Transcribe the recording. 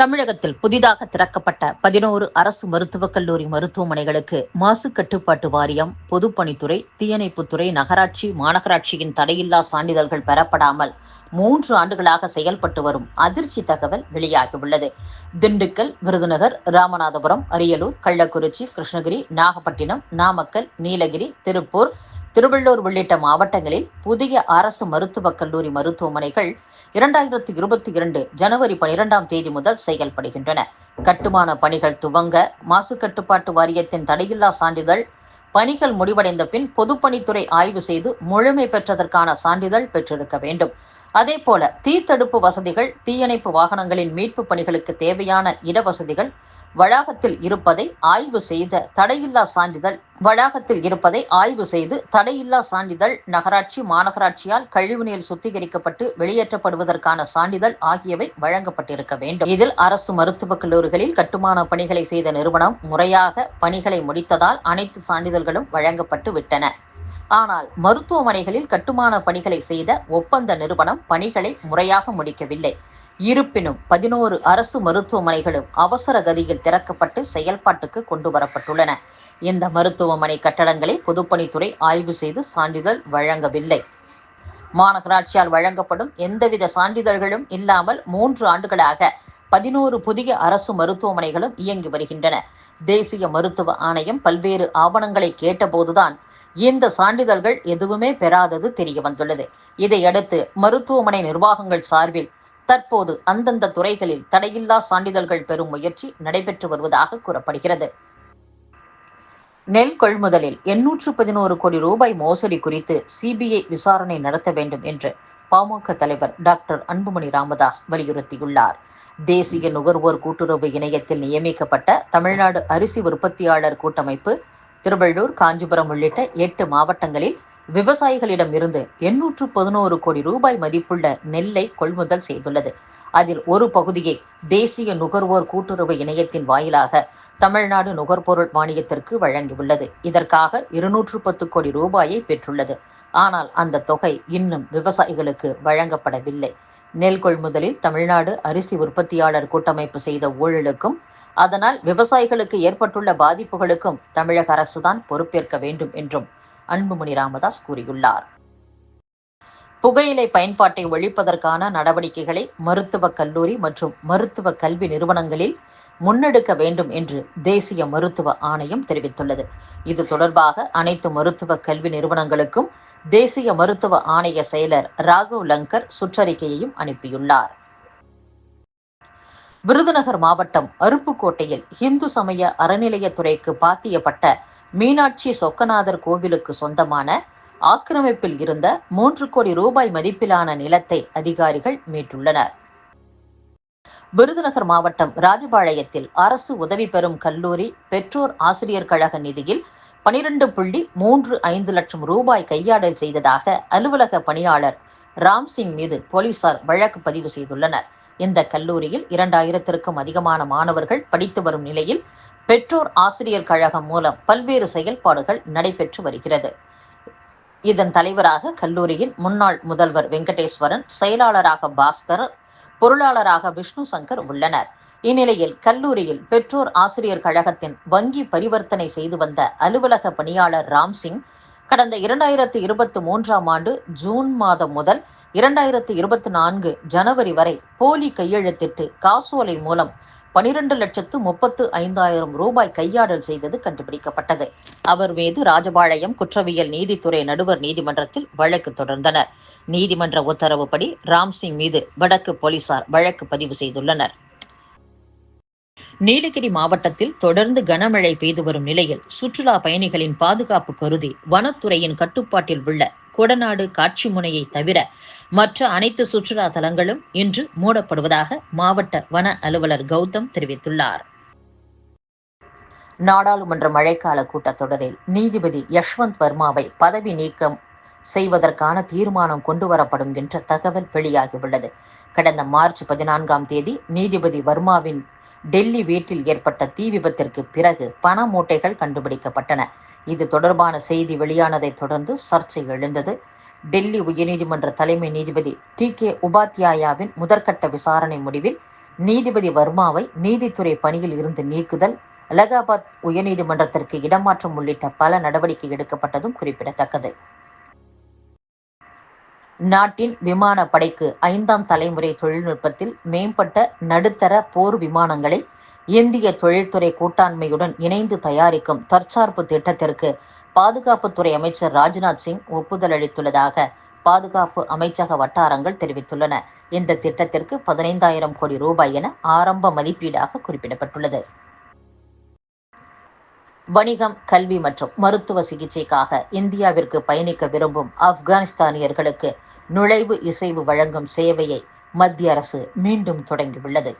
தமிழகத்தில் புதிதாக திறக்கப்பட்ட பதினோரு அரசு மருத்துவக் கல்லூரி மருத்துவமனைகளுக்கு மாசு கட்டுப்பாட்டு வாரியம் பொதுப்பணித்துறை தீயணைப்புத்துறை நகராட்சி மாநகராட்சியின் தடையில்லா சான்றிதழ்கள் பெறப்படாமல் மூன்று ஆண்டுகளாக செயல்பட்டு வரும் அதிர்ச்சி தகவல் வெளியாகியுள்ளது. திண்டுக்கல் விருதுநகர் ராமநாதபுரம் அரியலூர் கள்ளக்குறிச்சி கிருஷ்ணகிரி நாகப்பட்டினம் நாமக்கல் நீலகிரி திருப்பூர் திருவள்ளூர் உள்ளிட்ட மாவட்டங்களில் புதிய அரசு மருத்துவக் கல்லூரி மருத்துவமனைகள் இரண்டாயிரத்தி இருபத்தி இரண்டு ஜனவரி பனிரெண்டாம் தேதி முதல் செயல்படுகின்றன. கட்டுமான பணிகள் துவங்க மாசு கட்டுப்பாட்டு வாரியத்தின் தடையில்லா சான்றிதழ் பணிகள் முடிவடைந்த பின் பொதுப்பணித்துறை ஆய்வு செய்து முழுமை பெற்றதற்கான சான்றிதழ் பெற்றிருக்க வேண்டும். அதேபோல தீத்தடுப்பு வசதிகள் தீயணைப்பு வாகனங்களின் மீட்பு பணிகளுக்கு தேவையான இடவசதிகள் வளாகத்தில் இருப்பதை ஆய்வு செய்த தடையில்லா சான்றிதழ் வளாகத்தில் இருப்பதை ஆய்வு செய்து தடையில்லா சான்றிதழ் நகராட்சி மாநகராட்சியால் கழிவுநீர் சுத்திகரிக்கப்பட்டு வெளியேற்றப்படுவதற்கான சான்றிதழ் ஆகியவை வழங்கப்பட்டிருக்க வேண்டும். இதில் அரசு மருத்துவக் கல்லூரிகளில் கட்டுமான பணிகளை செய்த நிறுவனம் முறையாக பணிகளை முடித்ததால் அனைத்து சான்றிதழ்களும் வழங்கப்பட்டு விட்டன. ஆனால் மருத்துவமனைகளில் கட்டுமான பணிகளை செய்த ஒப்பந்த நிறுவனம் பணிகளை முறையாக முடிக்கவில்லை. இருப்பினும் பதினோரு அரசு மருத்துவமனைகளும் அவசர கதியில் திறக்கப்பட்டு செயல்பாட்டுக்கு கொண்டு வரப்பட்டுள்ளன இந்த மருத்துவமனை கட்டடங்களை பொதுப்பணித்துறை ஆய்வு செய்து சான்றிதழ் வழங்கவில்லை. மாநகராட்சியால் வழங்கப்படும் எந்தவித சான்றிதழ்களும் இல்லாமல் மூன்று ஆண்டுகளாக பதினோரு புதிய அரசு மருத்துவமனைகளும் இயங்கி வருகின்றன. தேசிய மருத்துவ ஆணையம் பல்வேறு ஆவணங்களை கேட்டபோதுதான் இந்த சான்றிதழ்கள் எதுவுமே பெறாதது தெரிய வந்துள்ளது இதையடுத்து மருத்துவமனை நிர்வாகங்கள் சார்பில் தற்போது அந்தந்த துறைகளில் தடையில்லா சான்றிதழ்கள் பெறும் முயற்சி நடைபெற்று வருவதாக கூறப்படுகிறது. நெல் கொள்முதலில் எண்ணூற்று பதினோரு கோடி ரூபாய் மோசடி குறித்து சிபிஐ விசாரணை நடத்த வேண்டும் என்று பாமக தலைவர் டாக்டர் அன்புமணி ராமதாஸ் வலியுறுத்தியுள்ளார். தேசிய நுகர்வோர் கூட்டுறவு இணையத்தில் நியமிக்கப்பட்ட தமிழ்நாடு அரிசி உற்பத்தியாளர் கூட்டமைப்பு திருவள்ளூர் காஞ்சிபுரம் உள்ளிட்ட எட்டு மாவட்டங்களில் விவசாயிகளிடம் இருந்து எண்ணூற்று பதினோரு கோடி ரூபாய் மதிப்புள்ள நெல்லை கொள்முதல் செய்துள்ளது. அதில் ஒரு பகுதியை தேசிய நுகர்வோர் கூட்டுறவு இணையத்தின் வாயிலாக தமிழ்நாடு நுகர்பொருள் வாணியத்திற்கு வழங்கியுள்ளது. இதற்காக இருநூற்று பத்து கோடி ரூபாயை பெற்றுள்ளது. ஆனால் அந்த தொகை இன்னும் விவசாயிகளுக்கு வழங்கப்படவில்லை. நெல் கொள்முதலில் தமிழ்நாடு அரிசி உற்பத்தியாளர் கூட்டமைப்பு செய்த ஊழலுக்கும் அதனால் விவசாயிகளுக்கு ஏற்பட்டுள்ள பாதிப்புகளுக்கும் தமிழக அரசுதான் பொறுப்பேற்க வேண்டும் என்றும் அன்புமணி ராமதாஸ் கூறியுள்ளார். புகையிலை பயன்பாட்டை ஒழிப்பதற்கான நடவடிக்கைகளை மருத்துவக் கல்லூரி மற்றும் மருத்துவ கல்வி நிறுவனங்களில் முன்னெடுக்க வேண்டும் என்று தேசிய மருத்துவ ஆணையம் தெரிவித்துள்ளது. இது தொடர்பாக அனைத்து மருத்துவ கல்வி நிறுவனங்களுக்கும் தேசிய மருத்துவ ஆணைய செயலர் ராகவ் லங்கர் சுற்றறிக்கையையும் அனுப்பியுள்ளார். விருதுநகர் மாவட்டம் அருப்புக்கோட்டையில் இந்து சமய அறநிலையத்துறைக்கு பாத்தியப்பட்ட மீனாட்சி சொக்கநாதர் கோவிலுக்கு சொந்தமான ஆக்கிரமிப்பில் இருந்த மூன்று கோடி ரூபாய் மதிப்பிலான நிலத்தை அதிகாரிகள் மீட்டுள்ளனர். விருதுநகர் மாவட்டம் ராஜபாளையத்தில் அரசு உதவி பெறும் கல்லூரி பெற்றோர் ஆசிரியர் கழக நிதியில் பனிரெண்டு புள்ளி மூன்று ஐந்து லட்சம் ரூபாய் கையாடல் செய்ததாக அலுவலக பணியாளர் ராம்சிங் மீது போலீசார் வழக்கு பதிவு செய்துள்ளனர். இந்த கல்லூரியில் இரண்டாயிரத்திற்கும் அதிகமான மாணவர்கள் படித்து வரும் நிலையில் பெற்றோர் ஆசிரியர் கழகம் மூலம் பல்வேறு செயல்பாடுகள் நடைபெற்று வருகிறது. இதன் தலைவராக கல்லூரியின் முன்னாள் முதல்வர் வெங்கடேஸ்வரன் செயலாளராக பாஸ்கர் பொருளாளராக விஷ்ணு சங்கர் உள்ளனர். இந்நிலையில் கல்லூரியில் பெற்றோர் ஆசிரியர் கழகத்தின் வங்கி பரிவர்த்தனை செய்து வந்த அலுவலக பணியாளர் ராம்சிங் கடந்த இரண்டாயிரத்து இருபத்தி மூன்றாம் ஆண்டு ஜூன் மாதம் முதல் இரண்டாயிரத்து இருபத்தி நான்கு ஜனவரி வரை போலி கையெழுத்திட்டு காசோலை மூலம் பனிரெண்டு லட்சத்து முப்பத்து ஐந்தாயிரம் ரூபாய் கையாடல் செய்தது கண்டுபிடிக்கப்பட்டது. அவர் மீது ராஜபாளையம் குற்றவியல் நீதித்துறை நடுவர் நீதிமன்றத்தில் வழக்கு தொடர்ந்தனர். நீதிமன்ற உத்தரவுப்படி ராம்சிங் மீது வடக்கு போலீசார் வழக்கு பதிவு செய்துள்ளனர். நீலகிரி மாவட்டத்தில் தொடர்ந்து கனமழை பெய்து வரும் நிலையில் சுற்றுலா பயணிகளின் பாதுகாப்பு கருதி வனத்துறையின் கட்டுப்பாட்டில் உள்ள கொடநாடு காட்சி முனையை தவிர மற்ற அனைத்து சுற்றுலா தலங்களும் இன்று மூடப்படுவதாக மாவட்ட வன அலுவலர் கௌதம் தெரிவித்துள்ளார். நாடாளுமன்ற மழைக்கால கூட்டத்தொடரில் நீதிபதி யஷ்வந்த் வர்மாவை பதவி நீக்கம் செய்வதற்கான தீர்மானம் கொண்டுவரப்படும் என்ற தகவல் வெளியாகியுள்ளது. கடந்த மார்ச் பதினான்காம் தேதி நீதிபதி வர்மாவின் டெல்லி வீட்டில் ஏற்பட்ட தீ விபத்திற்கு பிறகு பண மூட்டைகள் கண்டுபிடிக்கப்பட்டன. இது தொடர்பான செய்தி வெளியானதைத் தொடர்ந்து சர்ச்சை எழுந்தது. டெல்லி உயர்நீதிமன்ற தலைமை நீதிபதி டி கே உபாத்யாயாவின் முதற்கட்ட விசாரணை முடிவில் நீதிபதி வர்மாவை நீதித்துறை பணியில் இருந்து நீக்குதல் அலகாபாத் உயர்நீதிமன்றத்திற்கு இடமாற்றம் உள்ளிட்ட பல நடவடிக்கை எடுக்கப்பட்டதும் குறிப்பிடத்தக்கது. நாட்டின் விமானப்படைக்கு ஐந்தாம் தலைமுறை தொழில்நுட்பத்தில் மேம்பட்ட நடுத்தர போர் விமானங்களை இந்திய தொழில்துறை கூட்டாண்மையுடன் இணைந்து தயாரிக்கும் தற்சார்பு திட்டத்திற்கு பாதுகாப்புத்துறை அமைச்சர் ராஜ்நாத் சிங் ஒப்புதல் அளித்துள்ளதாக பாதுகாப்பு அமைச்சக வட்டாரங்கள் தெரிவித்துள்ளன. இந்த திட்டத்திற்கு பதினைந்தாயிரம் கோடி ரூபாய் என ஆரம்ப மதிப்பீடாக குறிப்பிடப்பட்டுள்ளது. வணிகம் கல்வி மற்றும் மருத்துவ சிகிச்சைக்காக இந்தியாவிற்கு பயணிக்க விரும்பும் ஆப்கானிஸ்தானியர்களுக்கு நுழைவு இசைவு வழங்கும் சேவையை மத்திய அரசு மீண்டும் தொடங்கியுள்ளது.